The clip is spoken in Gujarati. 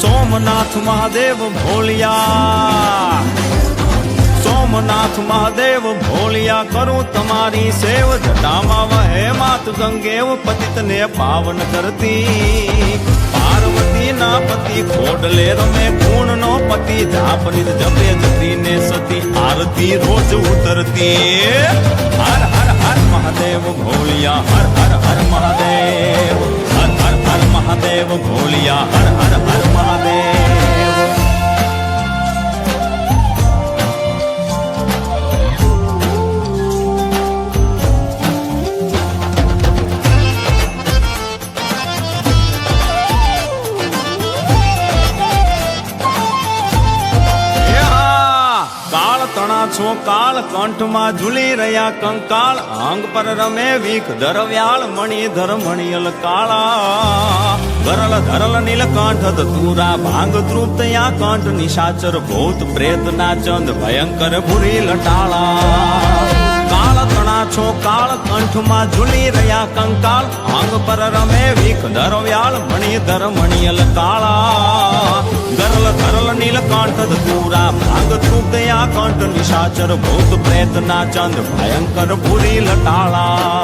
સોમનાથ મહાદેવ ભોલિયા સોમનાથ મહાદેવ ભોલિયા કરું તમારી સેવ, જટામાં વહે માત ગંગેવ, પતિતને પાવન કરતી. પતિ ખોડલે રમે પૂર્ણ નો પતિ જાપની જપે જતી ને સતી, આરતી રોજ ઉતરતી. હર હર હર મહાદેવ ભોલિયા હર હર હર મહાદેવ, હર હર હર મહાદેવ ભોલિયા કાળ છો કાળ કંઠમાં ઝૂલી રહ્યા કંકાળ આંગ પર રમે વીખ ધરવ્યાળ મણી ધર મણિયલ કાળા. ધરલ ધરલ નીલકંઠ ધતુરા ભાંગ તૃપ્ત યા કંઠ નિશાચર ભૂત પ્રેત ના ચંદ ભયંકર ભૂરી લટાળા. કાળ તણા છો કાળ કંઠમાં ઝૂલી રહ્યા કંકાળ આંગ પર રમે વીખ ધરવ્યાળ મણી ધર મણિયલ કાળા. નીલકંઠ તુરા ભાંગ તૃપ્તયા કંઠ નિશાચર ભૂત પ્રેત ના ચંદ ભયંકર ભૂરી લટાળા.